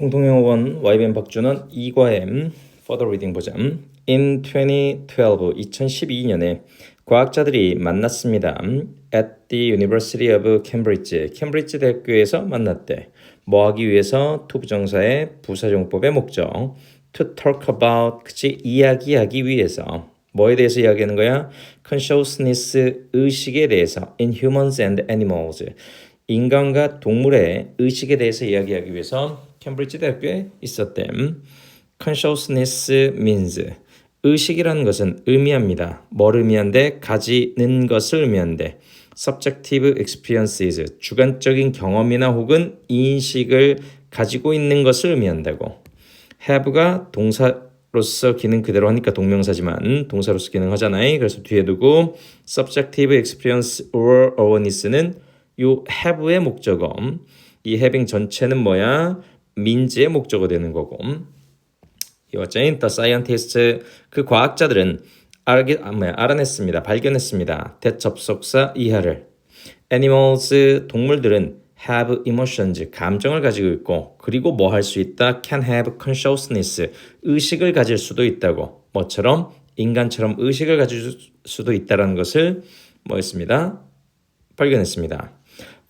공통영어원 YBN 박준원 2과엠 Further Reading 보자. In 2012, 2012년에 과학자들이 만났습니다. At the University of Cambridge, 캠브리지 대학교에서 만났대. 뭐 하기 위해서 투부정사의 부사용법의 목적. To talk about, 그치, 이야기하기 위해서. 뭐에 대해서 이야기하는 거야? Consciousness, 의식에 대해서. In humans and animals. 인간과 동물의 의식에 대해서 이야기하기 위해서 캠브리지 대학교에 있었대. Consciousness means 의식이라는 것은 의미합니다. 뭘 의미한데? 가지는 것을 의미한데. Subjective experiences 주관적인 경험이나 혹은 인식을 가지고 있는 것을 의미한다고. have가 동사로서 기능 그대로 하니까 동명사지만 동사로서 기능하잖아요. 그래서 뒤에 두고 subjective experience or awareness는 요 have의 목적어. 이 having 전체는 뭐야? 민지의 목적어 되는 거고. 이어진 the scientist 그 과학자들은 알게 아, 뭐야, 알아냈습니다. 발견했습니다. 대접속사 이하를 animals 동물들은 have emotions 감정을 가지고 있고 그리고 뭐 할 수 있다 can have consciousness 의식을 가질 수도 있다고 뭐처럼 인간처럼 의식을 가질 수도 있다라는 것을 뭐했습니다 발견했습니다.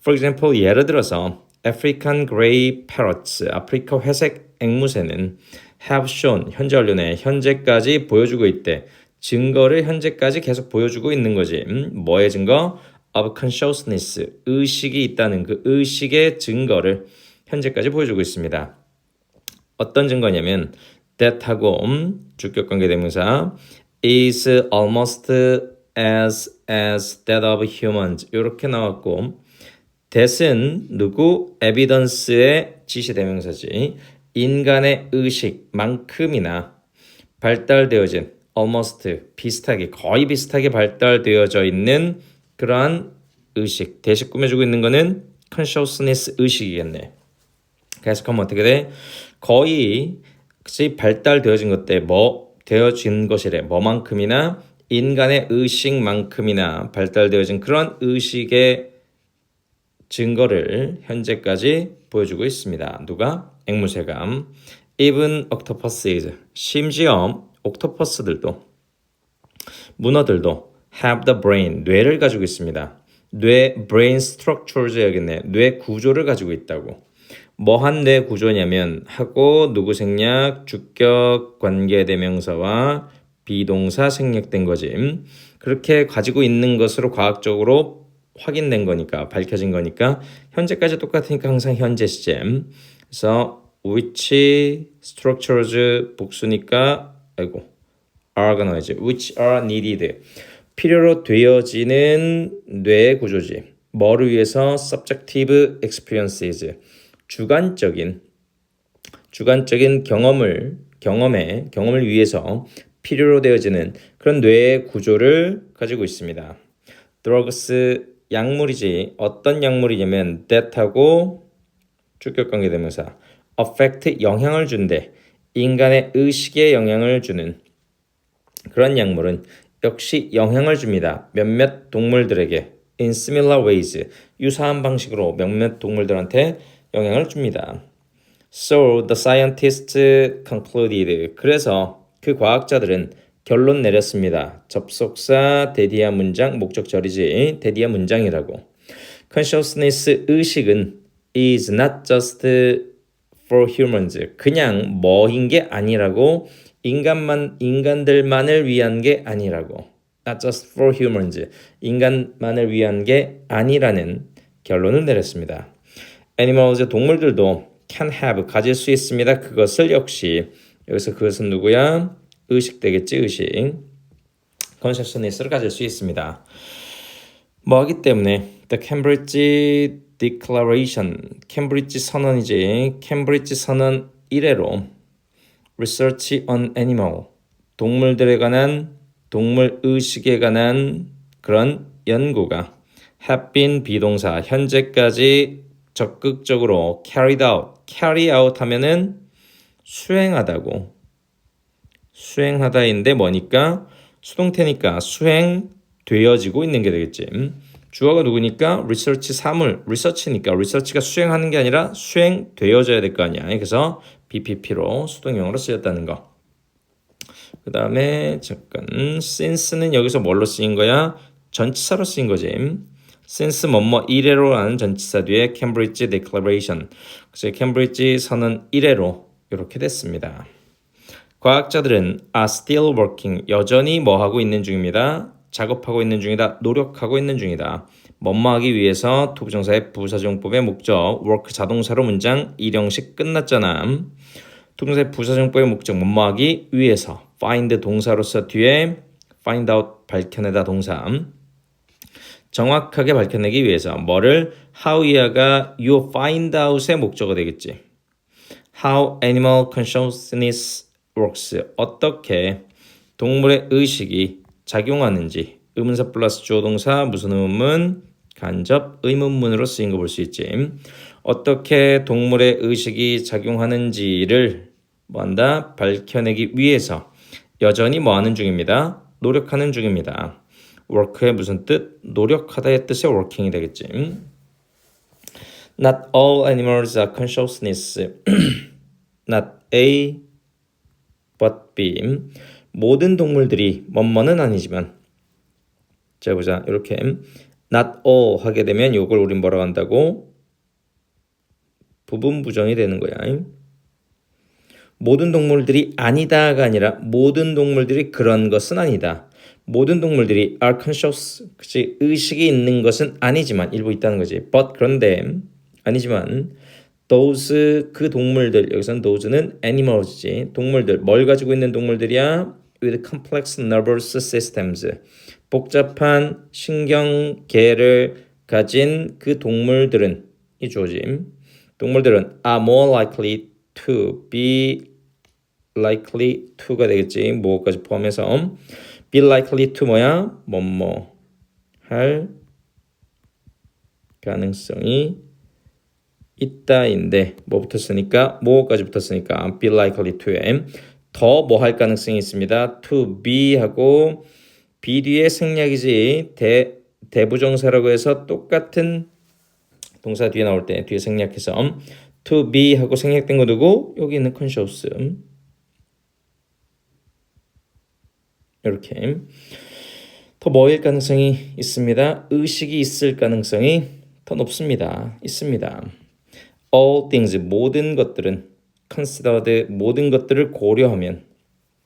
For example 예를 들어서 African grey parrots 아프리카 회색 앵무새는 have shown 현재 완료네 현재까지 보여주고 있대 증거를 현재까지 계속 보여주고 있는 거지 음, 뭐의 증거? of consciousness 의식이 있다는 그 의식의 증거를 현재까지 보여주고 있습니다. 어떤 증거냐면 that하고 음, 주격 관계 대명사 is almost as as that of humans 이렇게 나왔고 that은 누구 evidence의 지시 대명사지 인간의 의식만큼이나 발달되어진 almost 비슷하게 거의 비슷하게 발달되어져 있는 그러한 의식 대신 꾸며주고 있는 거는 consciousness 의식이겠네. 그래서 그럼 어떻게 돼? 거의 그치 발달되어진 것 때 뭐 되어진 것이래 뭐만큼이나 인간의 의식만큼이나 발달되어진 그런 의식의 증거를 현재까지 보여주고 있습니다. 누가? 앵무새가 even octopuses 심지어 옥토퍼스들도 문어들도 have the brain 뇌를 가지고 있습니다. 뇌 brain structures 여기네 뇌 구조를 가지고 있다고. 뭐한 뇌 구조냐면 하고 누구 생략 주격 관계 대명사와 비동사 생략된 거지. 그렇게 가지고 있는 것으로 과학적으로 확인된 거니까 밝혀진 거니까 현재까지 똑같으니까 항상 현재 시제. 그래서 which structures 복수니까 아이고 나와야지. which are needed. 필요로 되어지는 뇌 구조지. 뭐를 위해서? subjective experiences. 주관적인 주관적인 경험을 경험에 경험을 위해서 필요로 되어지는 그런 뇌의 구조를 가지고 있습니다. drugs 약물이지 어떤 약물이냐면 that하고 주격관계 대명사 affect 영향을 준대 인간의 의식에 영향을 주는 그런 약물은 역시 영향을 줍니다. 몇몇 동물들에게 in similar ways 유사한 방식으로 몇몇 동물들한테 영향을 줍니다. So the scientists concluded 그래서 그 과학자들은 결론 내렸습니다. 접속사 대디아 문장 목적 절이지 대디아 문장이라고. consciousness 의식은 is not just for humans 그냥 뭐인 게 아니라고 인간만 인간들만을 위한 게 아니라고 not just for humans 인간만을 위한 게 아니라는 결론을 내렸습니다. animals 동물들도 can have 가질 수 있습니다. 그것을 역시 여기서 그것은 누구야? 의식 되겠지 의식 consciousness를 가질 수 있습니다. 뭐하기 때문에 the Cambridge Declaration 캠브리지 선언이지 캠브리지 선언 1회로 Research on Animal 동물들에 관한 동물 의식에 관한 그런 연구가 have been 비동사 현재까지 적극적으로 carried out carry out 하면은 수행하다고 수행하다인데 뭐니까 수동태니까 수행되어지고 있는 게 되겠지 주어가 누구니까 리서치 사물, 리서치니까 리서치가 수행하는 게 아니라 수행되어져야 될 거 아니야. 그래서 BPP로 수동형으로 쓰였다는 거. 그 다음에 잠깐 since는 여기서 뭘로 쓰인 거야? 전치사로 쓰인 거지. since 뭐뭐 이래로라는 전치사 뒤에 Cambridge Declaration. 그래서 Cambridge 선언 이래로 이렇게 됐습니다. 과학자들은 are still working. 여전히 뭐 하고 있는 중입니다. 작업하고 있는 중이다. 노력하고 있는 중이다. 뭐뭐 하기 위해서 투부정사의 부사정법의 목적 work 자동사로 문장 일형식 끝났잖아. 투부정사의 부사정법의 목적 뭐뭐 하기 위해서 find 동사로서 뒤에 find out 밝혀내다 동사 정확하게 밝혀내기 위해서 뭐를 how이야가 you find out의 목적어 되겠지. How animal consciousness works. 어떻게 동물의 의식이 작용하는지. 의문사 플러스 주어 동사 무슨 의문문 간접 의문문으로 쓰인 거 볼 수 있지. 어떻게 동물의 의식이 작용하는지를 뭐한다 밝혀내기 위해서 여전히 뭐 하는 중입니다. 노력하는 중입니다. work의 무슨 뜻? 노력하다의 뜻의 working이 되겠지. Not all animals are consciousness. Not A but B. 모든 동물들이 뭐뭐는 아니지만 자 보자 이렇게 not all 하게 되면 이걸 우린 뭐라고 한다고 부분 부정이 되는 거야. 모든 동물들이 아니다가 아니라 모든 동물들이 그런 것은 아니다. 모든 동물들이 are conscious, 그치 의식이 있는 것은 아니지만 일부 있다는 거지. But 그런데 아니지만 those 그 동물들 여기서는 those는 animals지. 동물들 뭘 가지고 있는 동물들이야? with complex nervous systems. 복잡한 신경계를 가진 그 동물들은 이 주어지. 동물들은 are more likely to be likely to가 되겠지. 뭐까지 포함해서 be likely to 뭐야? 뭐뭐 할 가능성이 있다인데 뭐 붙었으니까 뭐까지 붙었으니까 be likely to에 더뭐 할 가능성이 있습니다. to be 하고 be 뒤에 생략이지 대 대부정사라고 해서 똑같은 동사 뒤에 나올 때 뒤에 생략해서 to be 하고 생략된 거 두고 여기 있는 conscious 이렇게 더 뭐일 가능성이 있습니다. 의식이 있을 가능성이 더 높습니다. 있습니다. All things 모든 것들은 considered 모든 것들을 고려하면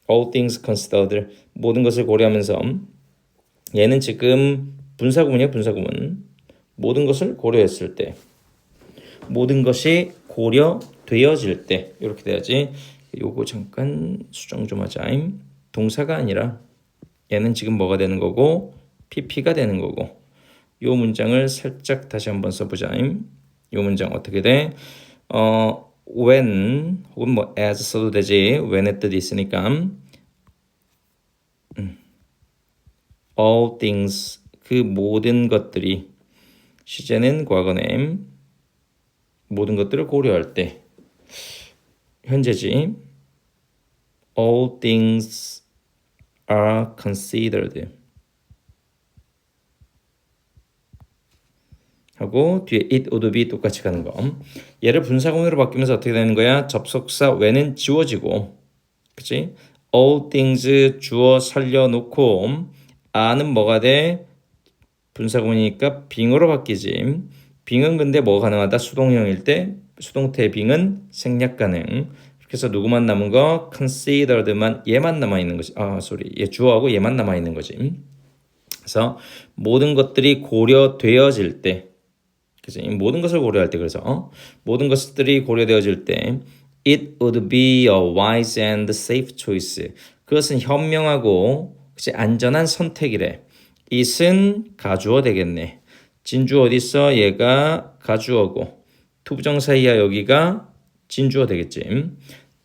all things considered 모든 것을 고려하면서 얘는 지금 분사구문이야 분사구문. 모든 것을 고려했을 때 모든 것이 고려되어질 때 이렇게 돼야지. 요거 잠깐 수정 좀 하자. 동사가 아니라 얘는 지금 뭐가 되는 거고 pp가 되는 거고. 요 문장을 살짝 다시 한번 써보자. 요 문장 어떻게 돼? 어, when 혹은 뭐 as 써도 되지. when의 뜻이 있으니까 음. all things 그 모든 것들이 시제는 과거네 모든 것들을 고려할 때 현재지 all things are considered 하고 뒤에 it would be 똑같이 가는 거. 얘를 분사구문으로 바뀌면서 어떻게 되는 거야? 접속사 when은 지워지고 그치? all things 주어 살려놓고 are는 뭐가 돼? 분사구문이니까 being으로 바뀌지. being은 근데 뭐가 가능하다? 수동형일 때 수동태 being은 생략 가능. 그래서 누구만 남은 거 considered만 얘만 남아 있는 거지. 아, 소리. 얘 주어하고 얘만 남아 있는 거지. 그래서 모든 것들이 고려되어질 때 그래서 모든 것을 고려할 때 그래서 어? 모든 것들이 고려되어질 때 it would be a wise and safe choice. 그것은 현명하고 그치, 안전한 선택이래. it은 가주어 되겠네. 진주 어디 있어? 얘가 가주어고 투부정사이야 여기가 진주어 되겠지.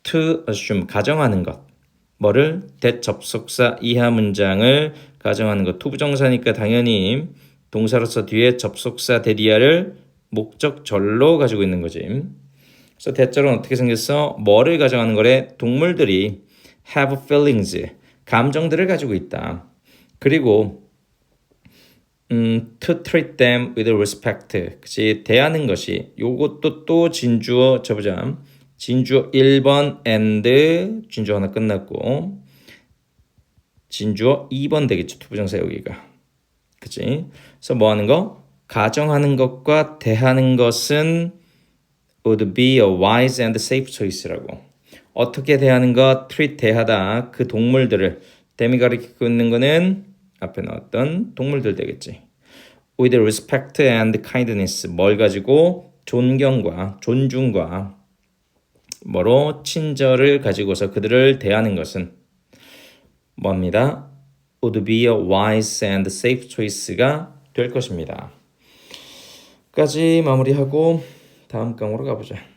to assume 가정하는 것. 뭐를 대접속사 이하 문장을 가정하는 것. 투부정사니까 당연히 동사로서 뒤에 접속사 대리아를 목적절로 가지고 있는 거지. 그래서 대절은 어떻게 생겼어? 뭐를 가정하는 거래? 동물들이 have feelings, 감정들을 가지고 있다. 그리고 음, to treat them with respect. 그치 대하는 것이 요것도 또 진주어 쳐보자. 진주어 1번 and 진주어 하나 끝났고 진주어 2번 되겠죠. 투부정사 여기가. 그치? 그래서 뭐 하는 거? 가정하는 것과 대하는 것은 would be a wise and safe choice라고. 어떻게 대하는 것, treat 대하다 그 동물들을 댐이 가리키고 있는 거는 앞에 나왔던 동물들 되겠지. with respect and kindness 뭘 가지고 존경과 존중과 뭐로 친절을 가지고서 그들을 대하는 것은 뭡니다. Would be a wise and safe choice가 될 것입니다. 까지 마무리하고 다음 강으로 가보자.